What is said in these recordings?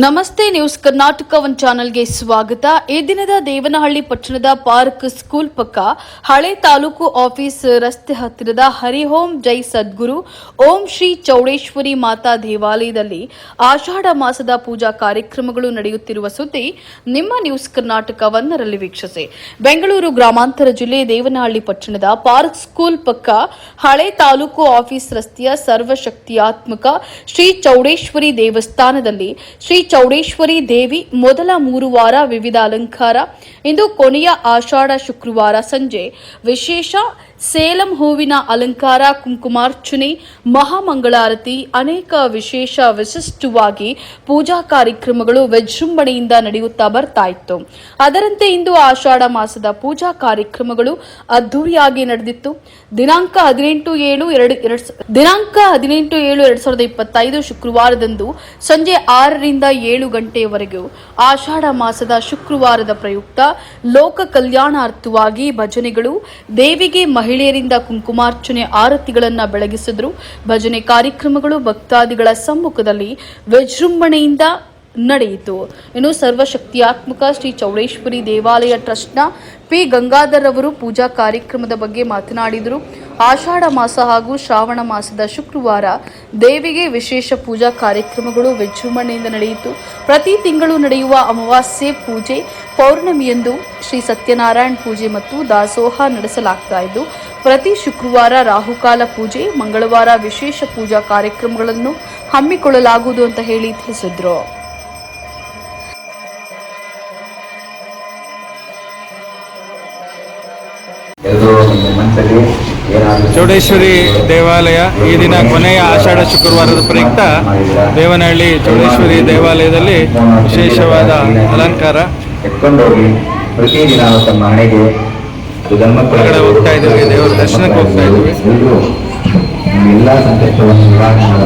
ನಮಸ್ತೆ news Karnataka one ಚಾನೆಲ್ಗೆ ಸ್ವಾಗತ. ಈ ದಿನದ ದೇವನಹಳ್ಳಿ ಪಟ್ಟಣದ ಪಾರ್ಕ್ ಸ್ಕೂಲ್ ಪಕ್ಕ ಹಳೆ ತಾಲೂಕು ಆಫೀಸ್ ರಸ್ತೆ ಹತ್ತಿರದ ಹರಿಹೋಂ ಜೈ ಸದ್ಗುರು, ಓಂ ಶ್ರೀ ಚೌಡೇಶ್ವರಿ ಮಾತಾ ದೇವಾಲಯದಲ್ಲಿ ಆಷಾಢ ಮಾಸದ ಪೂಜಾ ಕಾರ್ಯಕ್ರಮಗಳು ನಡೆಯುತ್ತಿರುವ ಸುದ್ದಿ ನಿಮ್ಮ ನ್ಯೂಸ್ ಕರ್ನಾಟಕ ವೀಕ್ಷಿಸಿ. ಬೆಂಗಳೂರು ಗ್ರಾಮಾಂತರ ಜಿಲ್ಲೆ ದೇವನಹಳ್ಳಿ ಪಟ್ಟಣದ ಪಾರ್ಕ್ ಸ್ಕೂಲ್ ಪಕ್ಕ ಹಳೆ ತಾಲೂಕು ಆಫೀಸ್ ರಸ್ತೆಯ ಸರ್ವಶಕ್ತಿಯಾತ್ಮಕ ಶ್ರೀ ಚೌಡೇಶ್ವರಿ ದೇವಸ್ಥಾನದಲ್ಲಿ ಶ್ರೀ ಚೌಡೇಶ್ವರಿ ದೇವಿ ಮೊದಲ ಮೂರು ವಾರ ವಿವಿಧ ಅಲಂಕಾರ. ಇಂದು ಕೊನೆಯ ಆಷಾಢ ಶುಕ್ರವಾರ ಸಂಜೆ ವಿಶೇಷ ಸೇಲಂ ಹೂವಿನ ಅಲಂಕಾರ, ಕುಂಕುಮಾರ್ಚನೆ, ಮಹಾಮಂಗಳಾರತಿ ಅನೇಕ ವಿಶೇಷ ವಿಶಿಷ್ಟವಾಗಿ ಪೂಜಾ ಕಾರ್ಯಕ್ರಮಗಳು ವಿಜೃಂಭಣೆಯಿಂದ ನಡೆಯುತ್ತಾ ಬರ್ತಾ ಇತ್ತು. ಅದರಂತೆ ಇಂದು ಆಷಾಢ ಮಾಸದ ಪೂಜಾ ಕಾರ್ಯಕ್ರಮಗಳು ಅದ್ದೂರಿಯಾಗಿ ನಡೆದಿತ್ತು. ದಿನಾಂಕ ಹದಿನೆಂಟು ಏಳು ಎರಡು, ಎರಡ್ ದಿನಾಂಕ ಹದಿನೆಂಟು ಏಳು ಎರಡ್ ಸಾವಿರದ ಇಪ್ಪತ್ತೈದು ಶುಕ್ರವಾರದಂದು ಸಂಜೆ ಆರರಿಂದ ಏಳು ಗಂಟೆಯವರೆಗೂ ಆಷಾಢ ಮಾಸದ ಶುಕ್ರವಾರದ ಪ್ರಯುಕ್ತ ಲೋಕ ಕಲ್ಯಾಣಾರ್ಥವಾಗಿ ಭಜನೆಗಳು, ದೇವಿಗೆ ಮಹಿಳೆಯರಿಂದ ಕುಂಕುಮಾರ್ಚನೆ ಆರತಿಗಳನ್ನ ಬೆಳಗಿಸಿದರು. ಭಜನೆ ಕಾರ್ಯಕ್ರಮಗಳು ಭಕ್ತಾದಿಗಳ ಸಮ್ಮುಖದಲ್ಲಿ ವಿಜೃಂಭಣೆಯಿಂದ ನಡೆಯಿತು. ಇನ್ನು ಸರ್ವಶಕ್ತಿಯಾತ್ಮಕ ಶ್ರೀ ಚೌಡೇಶ್ವರಿ ದೇವಾಲಯ ಟ್ರಸ್ಟ್ನ ಪಿ. ಗಂಗಾಧರ್ ಅವರು ಪೂಜಾ ಕಾರ್ಯಕ್ರಮದ ಬಗ್ಗೆ ಮಾತನಾಡಿದರು. ಆಷಾಢ ಮಾಸ ಹಾಗೂ ಶ್ರಾವಣ ಮಾಸದ ಶುಕ್ರವಾರ ದೇವಿಗೆ ವಿಶೇಷ ಪೂಜಾ ಕಾರ್ಯಕ್ರಮಗಳು ವಿಜೃಂಭಣೆಯಿಂದ ನಡೆಯಿತು. ಪ್ರತಿ ತಿಂಗಳು ನಡೆಯುವ ಅಮಾವಾಸ್ಯೆ ಪೂಜೆ, ಪೌರ್ಣಮಿಯಂದು ಶ್ರೀ ಸತ್ಯನಾರಾಯಣ ಪೂಜೆ ಮತ್ತು ದಾಸೋಹ ನಡೆಸಲಾಗ್ತಾ ಇದ್ದು, ಪ್ರತಿ ಶುಕ್ರವಾರ ರಾಹುಕಾಲ ಪೂಜೆ, ಮಂಗಳವಾರ ವಿಶೇಷ ಪೂಜಾ ಕಾರ್ಯಕ್ರಮಗಳನ್ನು ಹಮ್ಮಿಕೊಳ್ಳಲಾಗುವುದು ಅಂತ ಹೇಳಿ ತಿಳಿಸಿದ್ರು. ಚೌಡೇಶ್ವರಿ ದೇವಾಲಯ ಈ ದಿನ ಕೊನೆಯ ಆಷಾಢ ಶುಕ್ರವಾರದ ಪ್ರಯುಕ್ತ ದೇವನಹಳ್ಳಿ ಚೌಡೇಶ್ವರಿ ದೇವಾಲಯದಲ್ಲಿ ವಿಶೇಷವಾದ ಅಲಂಕಾರ ಹೊರಗಡೆ ಹೋಗ್ತಾ ಇದ್ದೀವಿ, ದೇವರ ದರ್ಶನಕ್ಕೆ ಹೋಗ್ತಾ ಇದ್ದೀವಿ.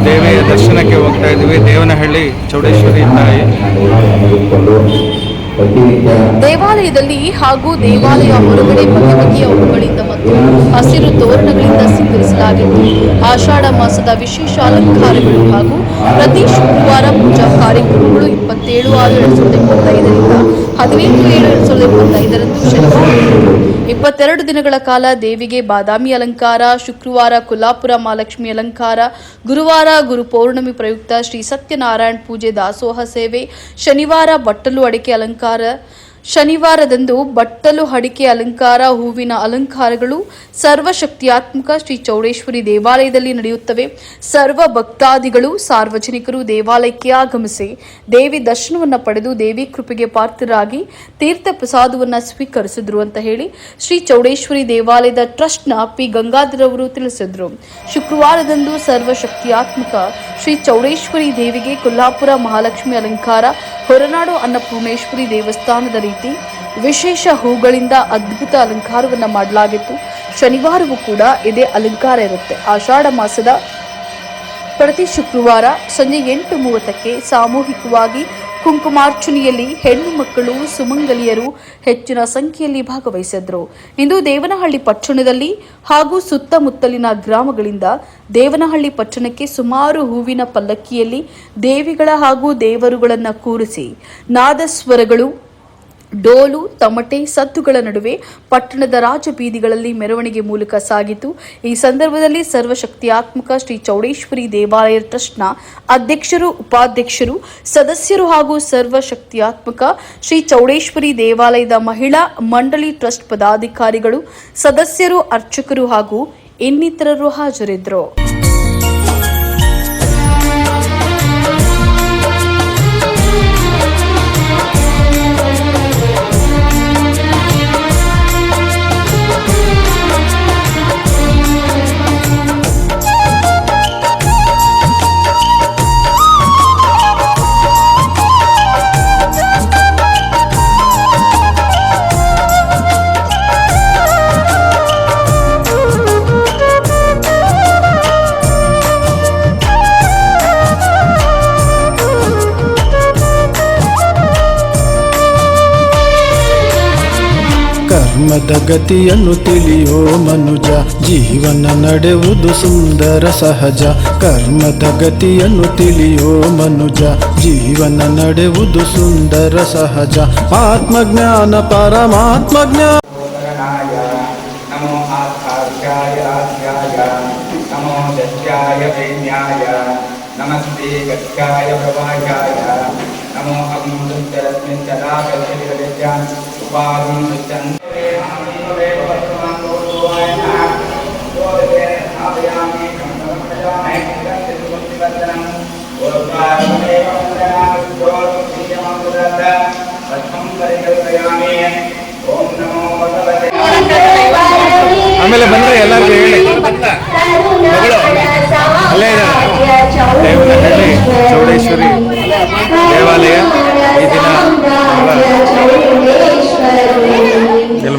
ದೇವಿಯ ದರ್ಶನಕ್ಕೆ ಹೋಗ್ತಾ ಇದ್ದೀವಿ ದೇವನಹಳ್ಳಿ ಚೌಡೇಶ್ವರಿ ತಾಯಿ ದೇವಾಲಯದಲ್ಲಿ ಹಾಗೂ ದೇವಾಲಯ ಹೊರಗಡೆ ಬಗೆ ಬಗೆಯ ಹೂಗಳಿಂದ ಮತ್ತು ಹಸಿರು ತೋರಣಗಳಿಂದ ಸಿಂಗರಿಸಲಾಗಿತ್ತು. ಆಷಾಢ ಮಾಸದ ವಿಶೇಷ ಅಲಂಕಾರಗಳು ಹಾಗೂ ಪ್ರತಿ ಶುಕ್ರವಾರ ಪೂಜಾ ಕಾರ್ಯಕ್ರಮಗಳು ಇಪ್ಪತ್ತೇಳು ಆರು ಎರಡು ಸಾವಿರದ ಇಪ್ಪತ್ತೈದರಿಂದ ಹದಿನೆಂಟು ಏಳು ಎರಡು ಸಾವಿರದ ಇಪ್ಪತ್ತೈದರಂದು ಶನಿವಾರ. ಇಪ್ಪತ್ತೆರಡು ದಿನಗಳ ಕಾಲ ದೇವಿಗೆ ಬಾದಾಮಿ ಅಲಂಕಾರ, ಶುಕ್ರವಾರ ಕೊಲ್ಲಾಪುರ ಮಹಾಲಕ್ಷ್ಮಿ ಅಲಂಕಾರ, ಗುರುವಾರ ಗುರು ಪೌರ್ಣಮಿ ಪ್ರಯುಕ್ತ ಶ್ರೀ ಸತ್ಯನಾರಾಯಣ ಪೂಜೆ ದಾಸೋಹ ಸೇವೆ, ಶನಿವಾರ ಬಟ್ಟಲು ಅಡಿಕೆ ಅಲಂಕಾರ ಶನಿವಾರದಂದು ಬಟ್ಟಲು ಅಡಿಕೆ ಅಲಂಕಾರ, ಹೂವಿನ ಅಲಂಕಾರಗಳು ಸರ್ವಶಕ್ತಿಯಾತ್ಮಕ ಶ್ರೀ ಚೌಡೇಶ್ವರಿ ದೇವಾಲಯದಲ್ಲಿ ನಡೆಯುತ್ತವೆ. ಸರ್ವ ಭಕ್ತಾದಿಗಳು, ಸಾರ್ವಜನಿಕರು ದೇವಾಲಯಕ್ಕೆ ಆಗಮಿಸಿ ದೇವಿ ದರ್ಶನವನ್ನು ಪಡೆದು ದೇವಿ ಕೃಪೆಗೆ ಪಾತ್ರರಾಗಿ ತೀರ್ಥ ಪ್ರಸಾದವನ್ನು ಸ್ವೀಕರಿಸಿದ್ರು ಅಂತ ಹೇಳಿ ಶ್ರೀ ಚೌಡೇಶ್ವರಿ ದೇವಾಲಯದ ಟ್ರಸ್ಟ್ನ ಪಿ. ಗಂಗಾಧರ್ ಅವರು ತಿಳಿಸಿದ್ರು. ಶುಕ್ರವಾರದಂದು ಸರ್ವಶಕ್ತಿಯಾತ್ಮಕ ಶ್ರೀ ಚೌಡೇಶ್ವರಿ ದೇವಿಗೆ ಕೊಲ್ಲಾಪುರ ಮಹಾಲಕ್ಷ್ಮಿ ಅಲಂಕಾರ ಹೊರನಾಡು ಅನ್ನಪೂರ್ಣೇಶ್ವರಿ ದೇವಸ್ಥಾನದ ರೀತಿ ವಿಶೇಷ ಹೂಗಳಿಂದ ಅದ್ಭುತ ಅಲಂಕಾರವನ್ನು ಮಾಡಲಾಗಿತ್ತು. ಶನಿವಾರವೂ ಕೂಡ ಇದೇ ಅಲಂಕಾರ ಇರುತ್ತೆ. ಆಷಾಢ ಮಾಸದ ಪ್ರತಿ ಶುಕ್ರವಾರ ಸಂಜೆ ಎಂಟು ಮೂವತ್ತಕ್ಕೆ ಸಾಮೂಹಿಕವಾಗಿ ಕುಂಕುಮಾರ್ಚನೆಯಲ್ಲಿ ಹೆಣ್ಣು ಮಕ್ಕಳು, ಸುಮಂಗಲಿಯರು ಹೆಚ್ಚಿನ ಸಂಖ್ಯೆಯಲ್ಲಿ ಭಾಗವಹಿಸಿದ್ರು ಇಂದು ದೇವನಹಳ್ಳಿ ಪಟ್ಟಣದಲ್ಲಿ ಹಾಗೂ ಸುತ್ತಮುತ್ತಲಿನ ಗ್ರಾಮಗಳಿಂದ ದೇವನಹಳ್ಳಿ ಪಟ್ಟಣಕ್ಕೆ ಸುಮಾರು ಹೂವಿನ ಪಲ್ಲಕ್ಕಿಯಲ್ಲಿ ದೇವಿಗಳ ಹಾಗೂ ದೇವರುಗಳನ್ನು ಕೂರಿಸಿ ನಾದಸ್ವರಗಳು ಡೋಲು, ತಮಟೆ, ಸದ್ದುಗಳ ನಡುವೆ ಪಟ್ಟಣದ ರಾಜಬೀದಿಗಳಲ್ಲಿ ಮೆರವಣಿಗೆ ಮೂಲಕ ಸಾಗಿತು. ಈ ಸಂದರ್ಭದಲ್ಲಿ ಸರ್ವಶಕ್ತಿಯಾತ್ಮಕ ಶ್ರೀ ಚೌಡೇಶ್ವರಿ ದೇವಾಲಯ ಟ್ರಸ್ಟ್ನ ಅಧ್ಯಕ್ಷರು, ಉಪಾಧ್ಯಕ್ಷರು, ಸದಸ್ಯರು ಹಾಗೂ ಸರ್ವಶಕ್ತಿಯಾತ್ಮಕ ಶ್ರೀ ಚೌಡೇಶ್ವರಿ ದೇವಾಲಯದ ಮಹಿಳಾ ಮಂಡಳಿ ಟ್ರಸ್ಟ್ ಪದಾಧಿಕಾರಿಗಳು, ಸದಸ್ಯರು, ಅರ್ಚಕರು ಹಾಗೂ ಇನ್ನಿತರರು ಹಾಜರಿದ್ದರು. ಗತಿಯನ್ನು ತಿಳಿಯೋ ಮನುಜ, ಜೀವನ ನಡೆವುದು ಸುಂದರ ಸಹಜ. ಕರ್ಮದ ಗತಿಯನ್ನು ತಿಳಿಯೋ ಮನುಜ, ಜೀವನ ನಡೆವುದು ಸುಂದರ ಸಹಜ. ಆತ್ಮಜ್ಞಾನ ಪರಮಾತ್ಮಜ್ಞಾನ ನಮೋ ಆತ್ಮಾಧ್ಯಾಯ ನಮೋ ನಮೋ ಆಮೇಲೆ ಬಂದ್ರೆ ಎಲ್ಲರಿಗೂ ಹೇಳಿ. ಮಗಳು ಅಲ್ಲೇ ದೇವನಹಳ್ಳಿ ಚೌಡೇಶ್ವರಿ ದೇವಾಲಯ ಈ ದಿನ ಎಲ್ಲಿ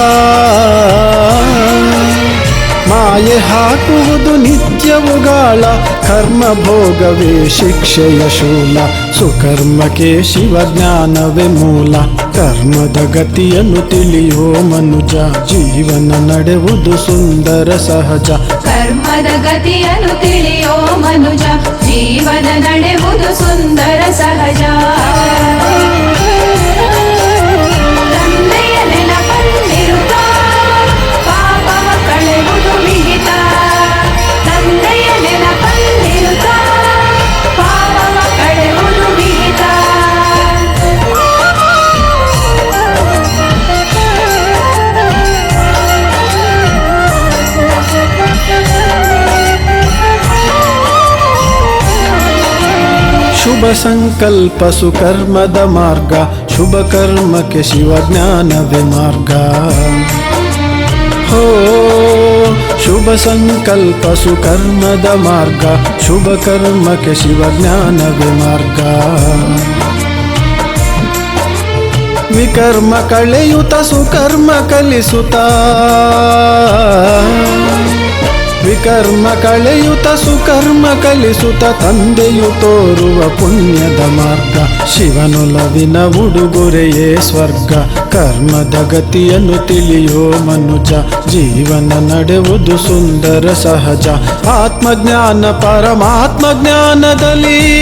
ಮಾಯೆ ಹಾಕುವುದು ನಿತ್ಯವುಗಳ ಕರ್ಮ ಭೋಗವೇ ಶಿಕ್ಷೆಯ ಶೂಲ. ಸುಕರ್ಮಕ್ಕೆ ಶಿವಜ್ಞಾನವೇ ಮೂಲ. ಕರ್ಮದ ಗತಿಯನ್ನು ತಿಳಿಯೋ ಮನುಜ. ಜೀವನ ನಡೆವುದು ಸುಂದರ ಸಹಜ. ಕರ್ಮದ ಗತಿಯನ್ನು ತಿಳಿಯೋ ಮನುಜ. ಜೀವನ ನಡೆವುದು ಸುಂದರ ಸಹಜ. ಸಂಕಲ್ಪ ಸುಕರ್ಮದ ಮಾರ್ಗ, ಶುಭ ಕರ್ಮಕ್ಕೆ ಶಿವಜ್ಞಾನವೇ ಮಾರ್ಗ. ಹೋ, ಶುಭ ಸಂಕಲ್ಪ ಸುಕರ್ಮದ ಮಾರ್ಗ, ಶುಭ ಕರ್ಮಕ್ಕೆ ಶಿವಜ್ಞಾನವೇ ಮಾರ್ಗ. ವಿಕರ್ಮ ಕಳೆಯುತ, ಸುಕರ್ಮ ಕಲಿಸುತ್ತ ವಿಕರ್ಮ ಕಳೆಯುತ ಸುಕರ್ಮ ಕಲಿಸುತ ತಂದೆಯು ತೋರುವ ಪುಣ್ಯದ ಮಾರ್ಗ. ಶಿವನೊಲವಿನ ಉಡುಗೊರೆಯೇ ಸ್ವರ್ಗ. ಕರ್ಮದ ಗತಿಯನ್ನು ತಿಳಿಯೋ ಮನುಜ. ಜೀವನ ನಡೆವುದು ಸುಂದರ ಸಹಜ. ಆತ್ಮಜ್ಞಾನ ಪರಮಾತ್ಮ ಜ್ಞಾನದಲ್ಲಿ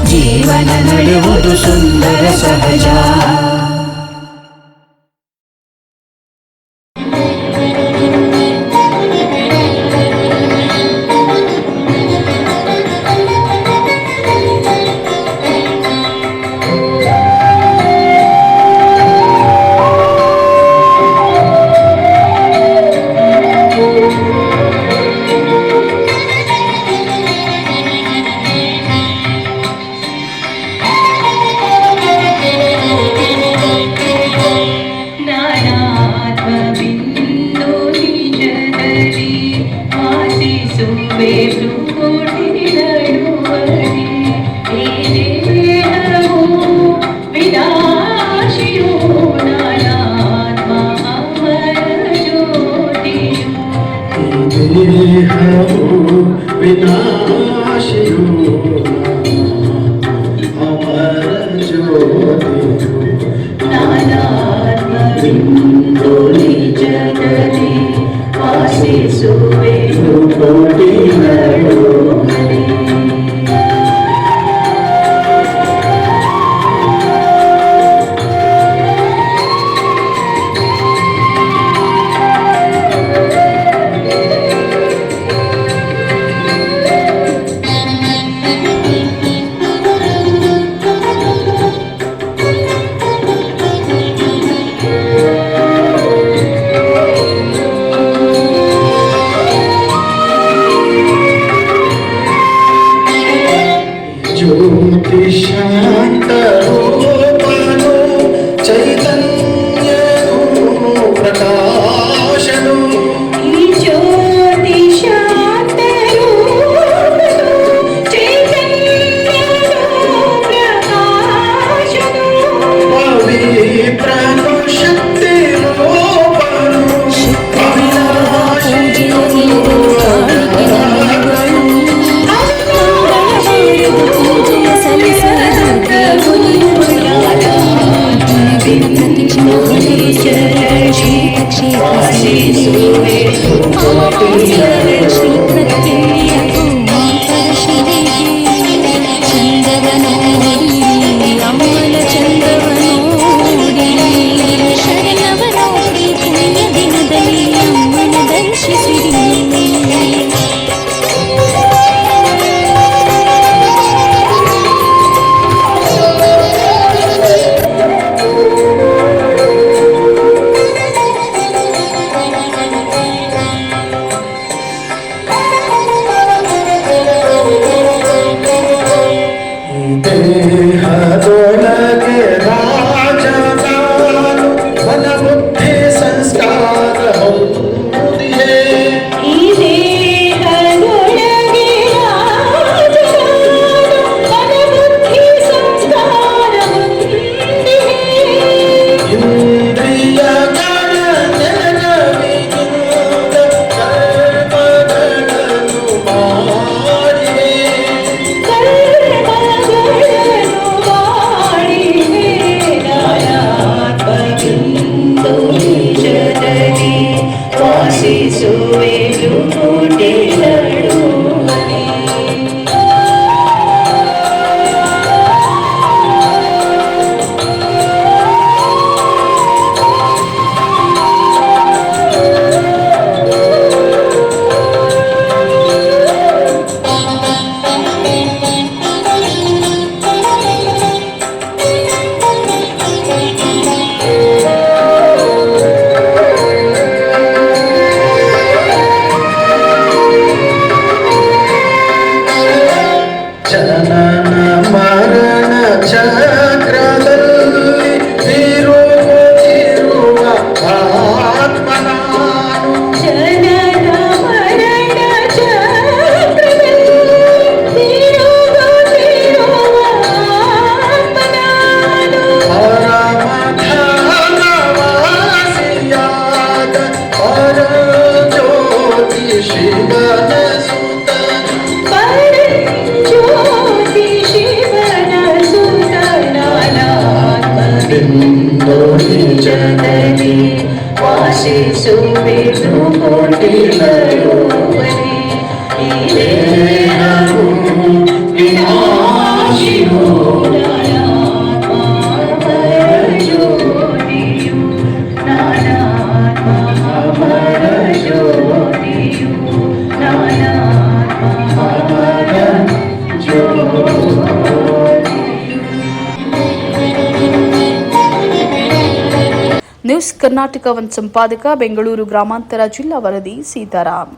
ಕರ್ನಾಟಕವನ್ನು ಸಂಪಾದಕ ಬೆಂಗಳೂರು ಗ್ರಾಮಾಂತರ ಜಿಲ್ಲಾ ವರದಿ ಸೀತಾರಾಮ್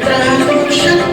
ಪ್ರಾಣ